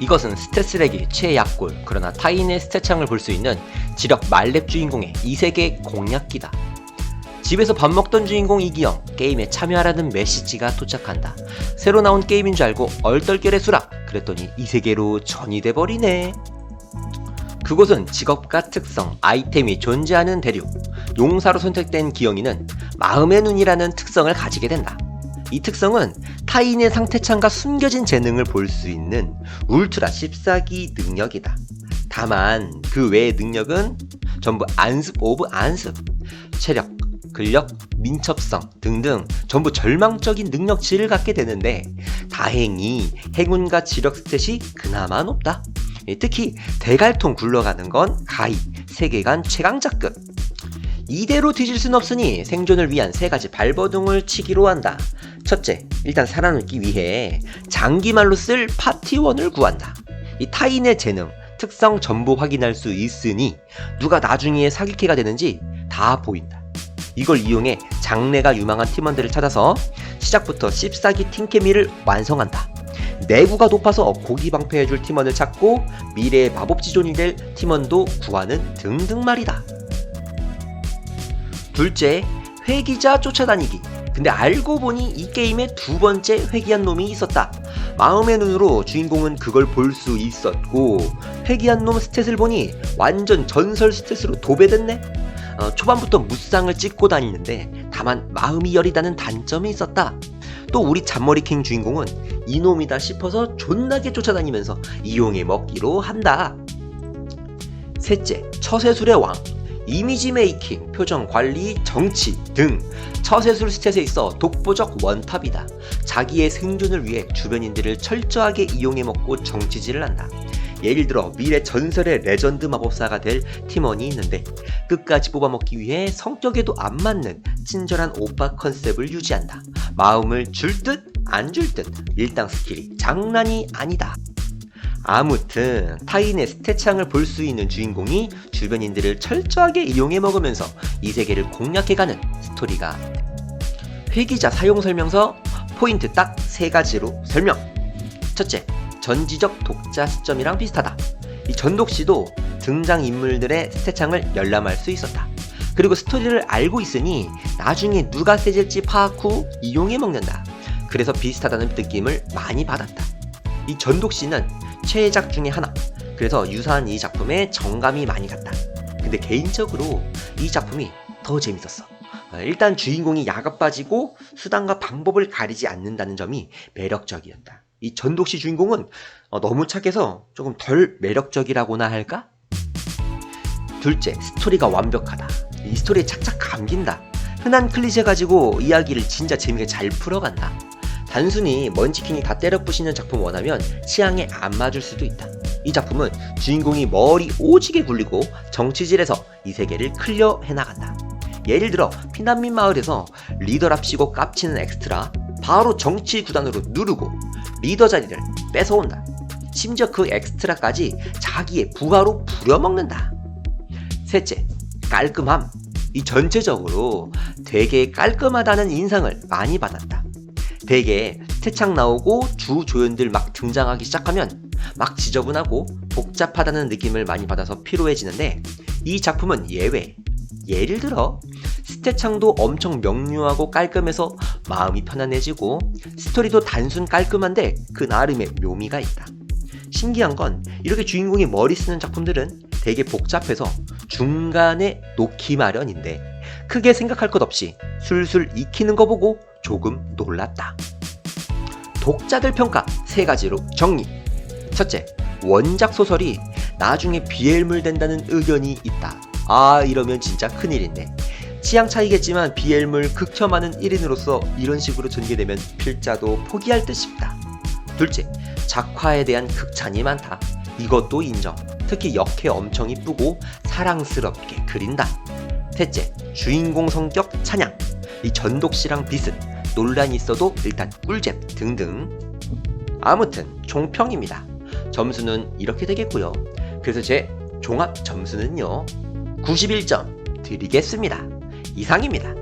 이것은 스탯 쓰레기 최약골 그러나 타인의 스탯창을 볼 수 있는 지력 말렙 주인공의 이세계 공략기다. 집에서 밥 먹던 주인공 이기영 게임에 참여하라는 메시지가 도착한다. 새로 나온 게임인 줄 알고 얼떨결에 수락 그랬더니 이 세계로 전이 돼 버리네. 그곳은 직업과 특성, 아이템이 존재하는 대륙. 용사로 선택된 기영이는 마음의 눈이라는 특성을 가지게 된다. 이 특성은 타인의 상태창과 숨겨진 재능을 볼 수 있는 울트라 14기 능력이다. 다만 그 외의 능력은 전부 안습 오브 안습, 체력, 근력, 민첩성 등등 전부 절망적인 능력치를 갖게 되는데 다행히 행운과 지력 스탯이 그나마 높다. 예, 특히 대갈통 굴러가는 건 가히 세계관 최강자급. 이대로 뒤질 순 없으니 생존을 위한 세 가지 발버둥을 치기로 한다. 첫째, 일단 살아남기 위해 장기말로 쓸 파티원을 구한다. 이 타인의 재능, 특성 전부 확인할 수 있으니 누가 나중에 사기캐가 되는지 다 보인다. 이걸 이용해 장래가 유망한 팀원들을 찾아서 시작부터 14기 팀케미를 완성한다. 내구가 높아서 고기 방패해줄 팀원을 찾고 미래의 마법지존이 될 팀원도 구하는 등등 말이다. 둘째, 회기자 쫓아다니기. 근데 알고 보니 이 게임에 두 번째 회귀한 놈이 있었다. 마음의 눈으로 주인공은 그걸 볼 수 있었고 회귀한 놈 스탯을 보니 완전 전설 스탯으로 도배됐네. 어, 초반부터 무쌍을 찍고 다니는데 다만 마음이 여리다는 단점이 있었다. 또 우리 잔머리킹 주인공은 이놈이다 싶어서 존나게 쫓아다니면서 이용해 먹기로 한다. 셋째, 처세술의 왕. 이미지 메이킹, 표정 관리, 정치 등 처세술 스탯에 있어 독보적 원탑이다. 자기의 생존을 위해 주변인들을 철저하게 이용해 먹고 정치질을 한다. 예를 들어 미래 전설의 레전드 마법사가 될 팀원이 있는데 끝까지 뽑아먹기 위해 성격에도 안 맞는 친절한 오빠 컨셉을 유지한다. 마음을 줄 듯 안 줄 듯 밀당 스킬이 장난이 아니다. 아무튼 타인의 스탯창을 볼 수 있는 주인공이 주변인들을 철저하게 이용해 먹으면서 이 세계를 공략해가는 스토리가 회기자 사용 설명서 포인트 딱 세 가지로 설명. 첫째, 전지적 독자 시점이랑 비슷하다. 이 전독씨도 등장 인물들의 스탯창을 열람할 수 있었다. 그리고 스토리를 알고 있으니 나중에 누가 세질지 파악 후 이용해 먹는다. 그래서 비슷하다는 느낌을 많이 받았다. 이 전독씨는 최애작 중에 하나. 그래서 유사한 이 작품에 정감이 많이 갔다. 근데 개인적으로 이 작품이 더 재밌었어. 어, 일단 주인공이 야가 빠지고 수단과 방법을 가리지 않는다는 점이 매력적이었다. 이 전독시 주인공은 어, 너무 착해서 조금 덜 매력적이라고나 할까? 둘째, 스토리가 완벽하다. 이 스토리에 착착 감긴다. 흔한 클리셰 가지고 이야기를 진짜 재미있게 잘 풀어간다. 단순히 먼치킨이 다 때려 부시는 작품 원하면 취향에 안 맞을 수도 있다. 이 작품은 주인공이 머리 오지게 굴리고 정치질에서 이 세계를 클리어 해나간다. 예를 들어 피난민 마을에서 리더랍시고 깝치는 엑스트라 바로 정치 구단으로 누르고 리더 자리를 뺏어온다. 심지어 그 엑스트라까지 자기의 부하로 부려먹는다. 셋째, 깔끔함. 이 전체적으로 되게 깔끔하다는 인상을 많이 받았다. 되게 태창 나오고 주 조연들 막 등장하기 시작하면 막 지저분하고 복잡하다는 느낌을 많이 받아서 피로해지는데 이 작품은 예외. 예를 들어 스태창도 엄청 명료하고 깔끔해서 마음이 편안해지고 스토리도 단순 깔끔한데 그 나름의 묘미가 있다. 신기한 건 이렇게 주인공이 머리 쓰는 작품들은 되게 복잡해서 중간에 놓기 마련인데 크게 생각할 것 없이 술술 익히는 거 보고 조금 놀랐다. 독자들 평가 세 가지로 정리. 첫째, 원작 소설이 나중에 비엘물 된다는 의견이 있다. 아, 이러면 진짜 큰일인데. 취향 차이겠지만 비엘물 극혐하는 1인으로서 이런 식으로 전개되면 필자도 포기할 듯 싶다. 둘째, 작화에 대한 극찬이 많다. 이것도 인정. 특히 역해 엄청 이쁘고 사랑스럽게 그린다. 셋째, 주인공 성격 찬양. 이 전독씨랑 비슷. 논란이 있어도 일단 꿀잼 등등. 아무튼 총평입니다. 점수는 이렇게 되겠고요. 그래서 제 종합 점수는요. 91점 드리겠습니다. 이상입니다.